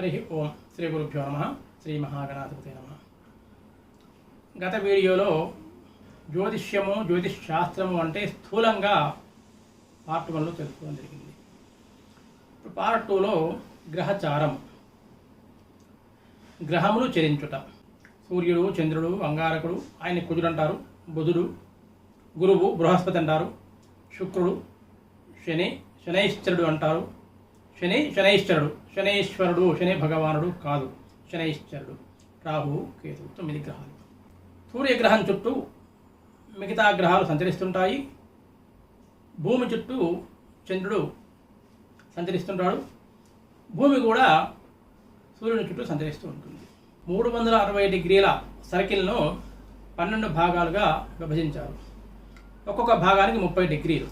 హరి ఓం శ్రీ గురుభ్యో నమ శ్రీ మహాగణాధిపతి నమ గత వీడియోలో జ్యోతిష్యము జ్యోతిష్ శాస్త్రము అంటే స్థూలంగా పార్ట్ వన్లో తెలుసుకోవడం జరిగింది. ఇప్పుడు పార్ట్ టూలో గ్రహచారం. గ్రహములు చరించుట. సూర్యుడు చంద్రుడు అంగారకుడు ఆయన కుజుడు అంటారు బుధుడు గురువు బృహస్పతి అంటారు శుక్రుడు శని శనైశ్చరుడు అంటారు శని శనైశ్వరుడు శనైశ్వరుడు శని భగవానుడు కాదు. శనైశ్వరుడు రాహు కేతు తొమ్మిది గ్రహాలు. సూర్యగ్రహం చుట్టూ మిగతా గ్రహాలు సంచరిస్తుంటాయి. భూమి చుట్టూ చంద్రుడు సంచరిస్తుంటాడు. భూమి కూడా సూర్యుని చుట్టూ సంచరిస్తూ ఉంటుంది. మూడు వందల అరవై డిగ్రీల సర్కిల్ను పన్నెండు భాగాలుగా విభజించారు. ఒక్కొక్క భాగానికి ముప్పై డిగ్రీలు.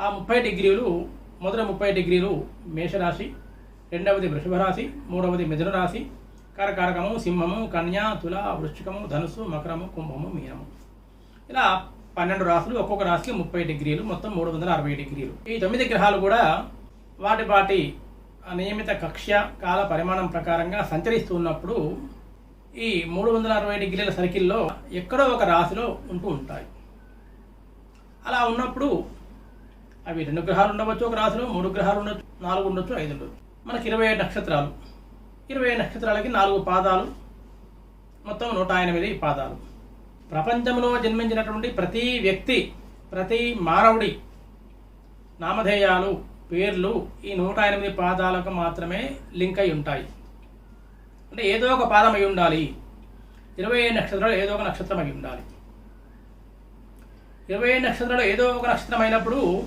ఆ ముప్పై డిగ్రీలు మొదటి ముప్పై డిగ్రీలు మేషరాశి రెండవది వృషభ రాశి మూడవది మిథున రాశి కరకారకము సింహము కన్యా తుల వృశ్చికము ధనుసు మకరము కుంభము మీనము. ఇలా పన్నెండు రాశులు ఒక్కొక్క రాశికి ముప్పై డిగ్రీలు మొత్తం మూడు వందల అరవై డిగ్రీలు. ఈ తొమ్మిది గ్రహాలు కూడా వాటి వాటి నియమిత కక్ష్య కాల పరిమాణం ప్రకారంగా సంచరిస్తూ ఉన్నప్పుడు ఈ మూడు వందల అరవై డిగ్రీల సర్కిల్లో ఎక్కడో ఒక రాశిలో ఉంటూ ఉంటాయి. అలా ఉన్నప్పుడు అవి రెండు గ్రహాలు ఉండవచ్చు ఒక రాశిలో మూడు గ్రహాలు ఉండొచ్చు నాలుగు ఉండొచ్చు ఐదు ఉండొచ్చు. మనకి ఇరవై ఏడు నక్షత్రాలు. ఇరవై ఏడు నక్షత్రాలకి నాలుగు పాదాలు. మొత్తం నూట ఎనిమిది పాదాలు. ప్రపంచంలో జన్మించినటువంటి ప్రతి వ్యక్తి ప్రతి మానవుడి నామధేయాలు పేర్లు ఈ నూట ఎనిమిది పాదాలకు మాత్రమే లింక్ అయి ఉంటాయి. అంటే ఏదో ఒక పాదం అయి ఉండాలి. ఇరవై ఏడు నక్షత్రాలు ఏదో ఒక నక్షత్రం అయి ఉండాలి. ఇరవై ఏడు నక్షత్రాలు ఏదో ఒక నక్షత్రం అయినప్పుడు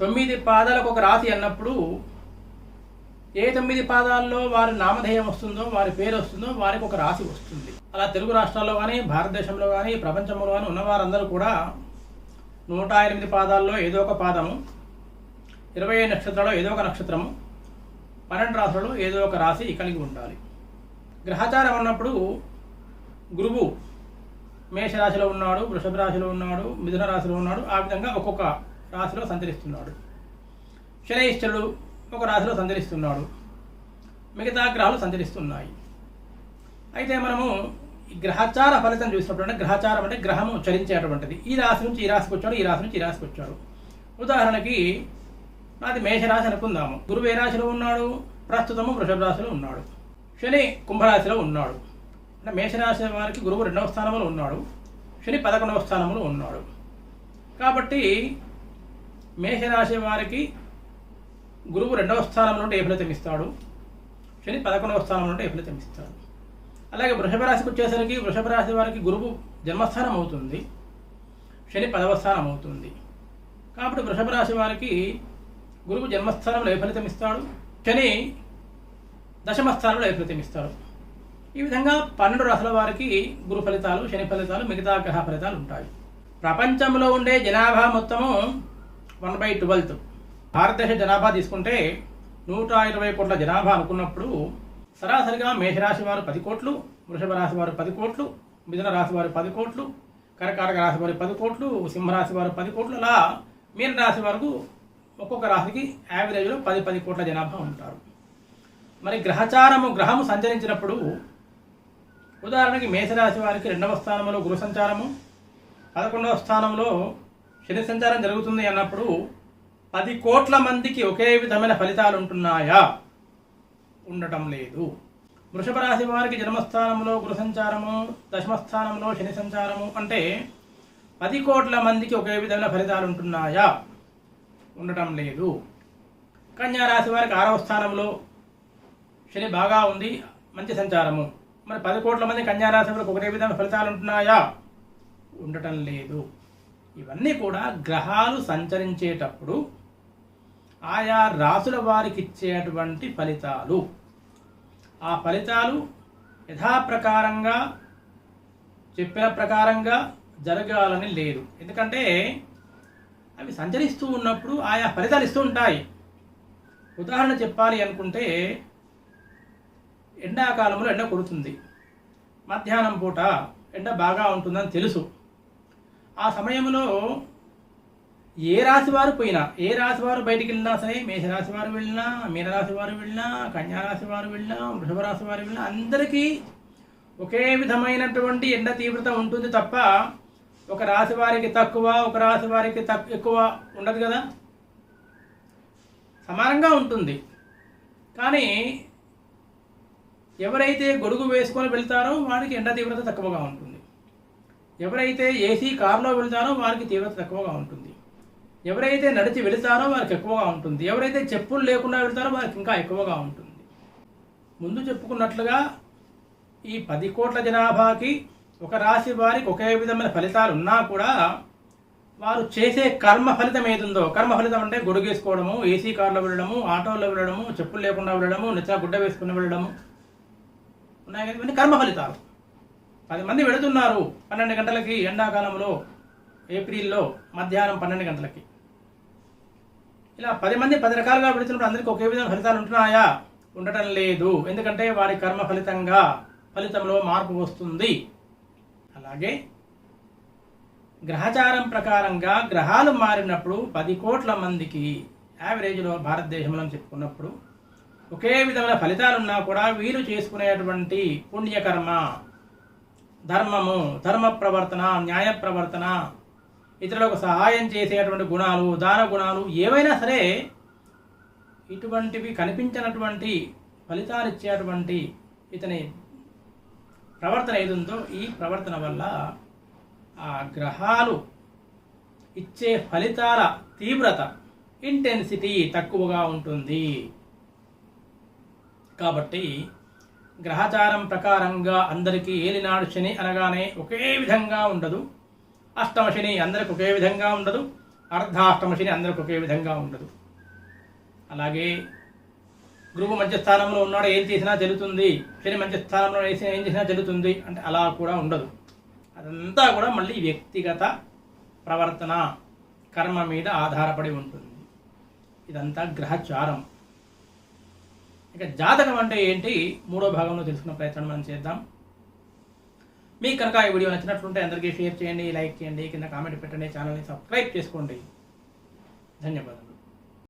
తొమ్మిది పాదాలకు ఒక రాశి అన్నప్పుడు ఏ తొమ్మిది పాదాల్లో వారి నామధేయం వస్తుందో వారి పేరు వస్తుందో వారికి ఒక రాశి వస్తుంది. అలా తెలుగు రాష్ట్రాల్లో కానీ భారతదేశంలో కానీ ప్రపంచంలో కానీ ఉన్నవారందరూ కూడా నూట ఎనిమిది పాదాల్లో ఏదో ఒక పాదము ఇరవై ఏడు నక్షత్రాల్లో ఏదో ఒక నక్షత్రము పన్నెండు రాశులలో ఏదో ఒక రాశి కలిగి ఉండాలి. గ్రహచారం ఉన్నప్పుడు గురువు మేషరాశిలో ఉన్నాడు వృషభ రాశిలో ఉన్నాడు మిథున రాశిలో ఉన్నాడు ఆ విధంగా ఒక్కొక్క రాశిలో సంచరిస్తున్నాడు. శనైశ్వరుడు ఒక రాశిలో సంచరిస్తున్నాడు. మిగతా గ్రహాలు సంచరిస్తున్నాయి. అయితే మనము ఈ గ్రహచార ఫలితం చూసినప్పుడు గ్రహచారం అంటే గ్రహము చరించేటువంటిది ఈ రాశి నుంచి ఈ రాశికి వచ్చాడు ఈ రాశి నుంచి ఈ రాశికి వచ్చాడు. ఉదాహరణకి నాది మేషరాశి అనుకుందాము. గురువు ఏ రాశిలో ఉన్నాడు? ప్రస్తుతము వృషభ రాశిలో ఉన్నాడు. శని కుంభరాశిలో ఉన్నాడు. అంటే మేషరాశి వారికి గురువు రెండవ స్థానంలో ఉన్నాడు. శని పదకొండవ స్థానంలో ఉన్నాడు. కాబట్టి మేషరాశి వారికి గురువు రెండవ స్థానంలో ఉంటే ఏ ఫలితం ఇస్తాడు? శని పదకొండవ స్థానంలో ఉంటే ఏ ఫలితం ఇస్తాడు? అలాగే వృషభ రాశికి వచ్చేసరికి వృషభ రాశి వారికి గురువు జన్మస్థానం అవుతుంది. శని పదవ స్థానం అవుతుంది. కాబట్టి వృషభ రాశి వారికి గురువు జన్మస్థానంలో ఏ ఫలితం ఇస్తాడు? శని దశమ స్థానంలో ఏ ఫలితం ఇస్తాడు? ఈ విధంగా పన్నెండు రాశుల వారికి గురు ఫలితాలు శని ఫలితాలు మిగతా గ్రహ ఫలితాలు ఉంటాయి. ప్రపంచంలో ఉండే జనాభా మొత్తము వన్ బై ట్వెల్త్. భారతదేశ జనాభా తీసుకుంటే నూట ఇరవై కోట్ల జనాభా అనుకున్నప్పుడు సరాసరిగా మేషరాశి వారు పది కోట్లు వృషభ రాశి వారు పది కోట్లు మిథున రాశి వారు పది కోట్లు కర్కాటక రాశి వారు పది కోట్లు సింహరాశి వారు పది కోట్లు అలా మీన రాశి వరకు ఒక్కొక్క రాశికి యావరేజ్లో పది పది కోట్ల జనాభా ఉంటారు. మరి గ్రహచారము గ్రహము సంచరించినప్పుడు ఉదాహరణకి మేషరాశి వారికి రెండవ స్థానంలో గురు సంచారము పదకొండవ స్థానంలో శని సంచారం జరుగుతుంది అన్నప్పుడు పది కోట్ల మందికి ఒకే విధమైన ఫలితాలు ఉంటున్నాయా? ఉండటం లేదు. వృషభ రాశి వారికి జన్మస్థానంలో గురు సంచారము దశమస్థానంలో శని సంచారము అంటే పది కోట్ల మందికి ఒకే విధమైన ఫలితాలు ఉంటున్నాయా? ఉండటం లేదు. కన్యా రాశి వారికి ఆరవ స్థానంలో శని బాగా ఉంది మంచి సంచారము. మరి పది కోట్ల మంది కన్యా రాశి వారికి ఒకే విధమైన ఫలితాలు ఉంటున్నాయా? ఉండటం లేదు. ఇవన్నీ కూడా గ్రహాలు సంచరించేటప్పుడు ఆయా రాసుల వారికి ఇచ్చేటువంటి ఫలితాలు. ఆ ఫలితాలు యథాప్రకారంగా చెప్పిన ప్రకారంగా జరగాలని లేదు. ఎందుకంటే అవి సంచరిస్తూ ఉన్నప్పుడు ఆయా ఫలితాలు ఇస్తూ ఉంటాయి. ఉదాహరణ చెప్పాలి అనుకుంటే ఎండాకాలంలో ఎండ కొడుతుంది. మధ్యాహ్నం పూట ఎండ బాగా ఉంటుందని తెలుసు. ఆ సమయంలో ఏ రాశి వారు పోయినా ఏ రాశి వారు బయటికి వెళ్ళినా సరే మేషరాశి వారు వెళ్ళినా మీనరాశి వారు వెళ్ళినా కన్యారాశి వారు వెళ్ళినా వృషభ రాశి వారు వెళ్ళినా అందరికీ ఒకే విధమైనటువంటి ఎండ తీవ్రత ఉంటుంది తప్ప ఒక రాశి వారికి తక్కువ ఒక రాశి వారికి తక్కువ ఎక్కువ ఉండదు కదా? సమానంగా ఉంటుంది. కానీ ఎవరైతే గొడుగు వేసుకొని వెళ్తారో వారికి ఎండ తీవ్రత తక్కువగా ఉంటుంది. ఎవరైతే ఏసీ కారులో వెళ్తారో వారికి తీవ్రత తక్కువగా ఉంటుంది. ఎవరైతే నడిచి వెళతారో వారికి ఎక్కువగా ఉంటుంది. ఎవరైతే చెప్పులు లేకుండా వెళ్తారో వారికి ఇంకా ఎక్కువగా ఉంటుంది. ముందు చెప్పుకున్నట్లుగా ఈ పది కోట్ల జనాభాకి ఒక రాశి వారికి ఒకే విధమైన ఫలితాలు ఉన్నా కూడా వారు చేసే కర్మ ఫలితం ఏదుందో కర్మ ఫలితం అంటే గొడుగేసుకోవడము ఏసీ కార్లో వెళ్ళడము ఆటోలో వెళ్ళడము చెప్పులు లేకుండా వెళ్ళడము నిద్ర గుడ్డ వేసుకుని వెళ్ళడము. ఉన్నాయి కదా ఇవన్నీ కర్మ ఫలితాలు. పది మంది వెళుతున్నారు పన్నెండు గంటలకి ఎండాకాలంలో ఏప్రిల్లో మధ్యాహ్నం పన్నెండు గంటలకి. ఇలా పది మంది పది రకాలుగా వెళుతున్నప్పుడు అందరికీ ఒకే విధంగా ఫలితాలు ఉంటున్నాయా? ఉండటం లేదు. ఎందుకంటే వారి కర్మ ఫలితంగా ఫలితంలో మార్పు వస్తుంది. అలాగే గ్రహచారం ప్రకారంగా గ్రహాలు మారినప్పుడు పది కోట్ల మందికి యావరేజ్లో భారతదేశంలో చెప్పుకున్నప్పుడు ఒకే విధమైన ఫలితాలు ఉన్నా కూడా వీరు చేసుకునేటువంటి పుణ్యకర్మ. ధర్మము ధర్మ ప్రవర్తన న్యాయ ప్రవర్తన ఇతరులకు సహాయం చేసేటువంటి గుణాలు దాన గుణాలు ఏవైనా సరే ఇటువంటివి కనిపించినటువంటి ఫలితాలు ఇచ్చేటువంటి ఇతని ప్రవర్తన ఏదుందో ఈ ప్రవర్తన వల్ల ఆ గ్రహాలు ఇచ్చే ఫలితాల తీవ్రత ఇంటెన్సిటీ తక్కువగా ఉంటుంది. కాబట్టి గ్రహచారం ప్రకారంగా అందరికీ ఏలినాడు శని అనగానే ఒకే విధంగా ఉండదు. అష్టమ శని అందరికి ఒకే విధంగా ఉండదు. అర్ధాష్టమ శని అందరికి ఒకే విధంగా ఉండదు. అలాగే గురువు మంచి స్థానంలో ఉన్నాడు ఏం చేసినా జరుగుతుంది శని మంచి స్థానంలో ఏం చేసినా జరుగుతుంది అంటే అలా కూడా ఉండదు. అదంతా కూడా మళ్ళీ వ్యక్తిగత ప్రవర్తన కర్మ మీద ఆధారపడి ఉంటుంది. ఇదంతా గ్రహచారం. ఇక జాతకం అంటే ఏంటి? మూడో భాగంలో తెలుసుకున్న ప్రయత్నం మనం చేద్దాం. మీకు కనుక ఈ వీడియో నచ్చినట్లుంటే అందరికీ షేర్ చేయండి లైక్ చేయండి కింద కామెంట్ పెట్టండి ఛానల్ని సబ్స్క్రైబ్ చేసుకోండి. ధన్యవాదాలు